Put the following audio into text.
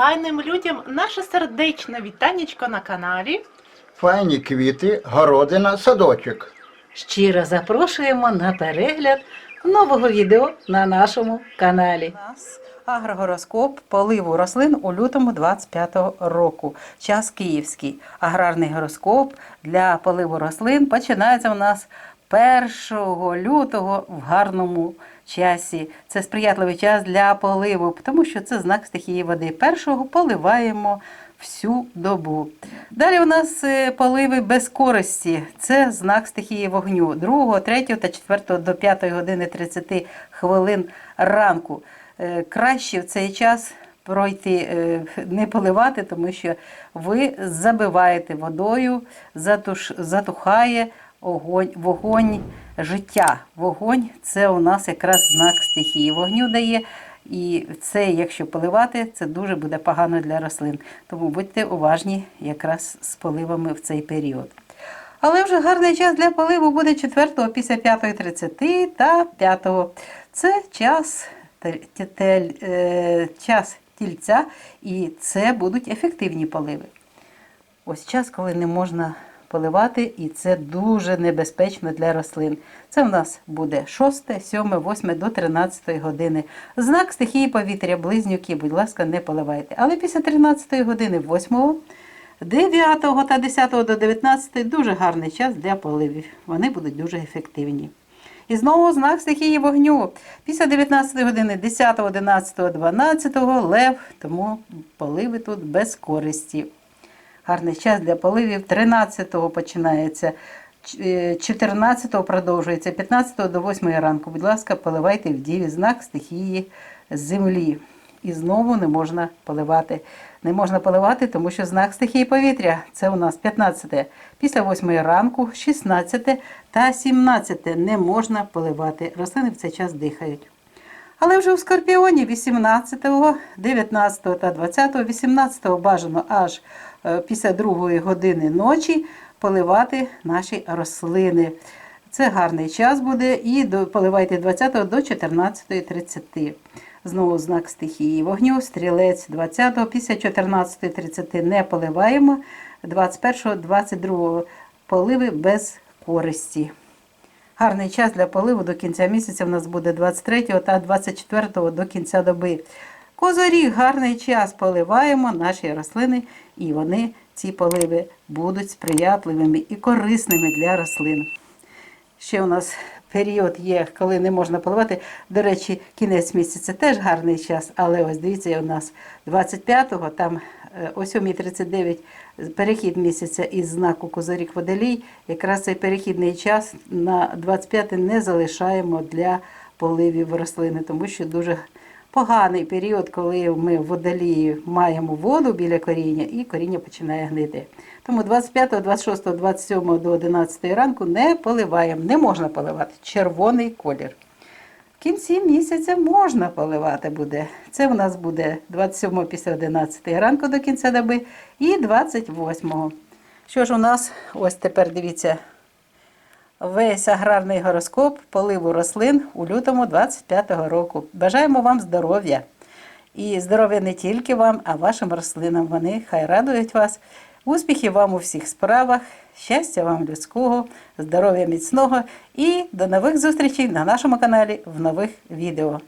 файним людям наше сердечне вітанечко на каналі. Файні квіти, городина, садочок. Щиро запрошуємо на перегляд нового відео на нашому каналі. Нас агрогороскоп поливу рослин у лютому 25-го року. Час київський. Аграрний гороскоп для поливу рослин починається у нас 1 лютого в гарному часі. Це сприятливий час для поливу, тому що це знак стихії води. Першого поливаємо всю добу. Далі у нас е, поливи без користі. Це знак стихії вогню. 2, 3 та 4 до 5 години 30 хвилин ранку. Е, Краще в цей час пройти, е, не поливати, тому що ви забиваєте водою, затухає огонь, вогонь життя. Вогонь це у нас якраз знак стихії. Вогню дає. І це, якщо поливати, це дуже буде погано для рослин. Тому будьте уважні якраз з поливами в цей період. Але вже гарний час для поливу буде 4 після 5.30 та 5. Це час, е, час тільця, і це будуть ефективні поливи. Ось час, коли не можна поливати, і це дуже небезпечно для рослин. Це в нас буде 6, 7, 8 до 13 години. Знак стихії повітря, близнюки, будь ласка, не поливайте. Але після 13 години 8 9 та 10 до 19 дуже гарний час для поливів. Вони будуть дуже ефективні. І знову знак стихії вогню. Після 19 години 10, 11, 12 лев, тому поливи тут без користі. Гарний час для поливів. 13-го починається, е, 14-го продовжується, 15-го до 8 ранку. Будь ласка, поливайте в діві знак стихії землі. І знову не можна поливати. Не можна поливати, тому що знак стихії повітря це у нас 15. Після 8 ранку, 16 та 17 не можна поливати. Рослини в цей час дихають. Але вже у Скорпіоні 18, 19 та 20, 18 бажано аж е, після 2 години ночі поливати наші рослини. Це гарний час буде і поливайте 20 до 14.30. Знову знак стихії вогню, стрілець 20, після 14.30 не поливаємо, 21, 22 поливи без користі. Гарний час для поливу до кінця місяця в нас буде 23 та 24 до кінця доби. Козоріг, гарний час поливаємо наші рослини, і вони, ці поливи, будуть сприятливими і корисними для рослин. Ще у нас період є, коли не можна поливати. До речі, кінець місяця теж гарний час, але ось дивіться, у нас 25-го, там е, о 7.39 перехід місяця із знаку Козирік Водолій. Якраз цей перехідний час на 25 не залишаємо для поливів рослини, тому що дуже поганий період, коли ми в водолії маємо воду біля коріння і коріння починає гнити. Тому 25, 26, 27 до 11 ранку не поливаємо, не можна поливати червоний колір. В кінці місяця можна поливати буде. Це в нас буде 27 після 11 ранку до кінця доби і 28. Що ж у нас? Ось тепер дивіться весь аграрний гороскоп поливу рослин у лютому 25-го року. Бажаємо вам здоров'я. І здоров'я не тільки вам, а вашим рослинам. Вони хай радують вас. Успіхів вам у всіх справах, щастя вам людського, здоров'я міцного і до нових зустрічей на нашому каналі в нових відео.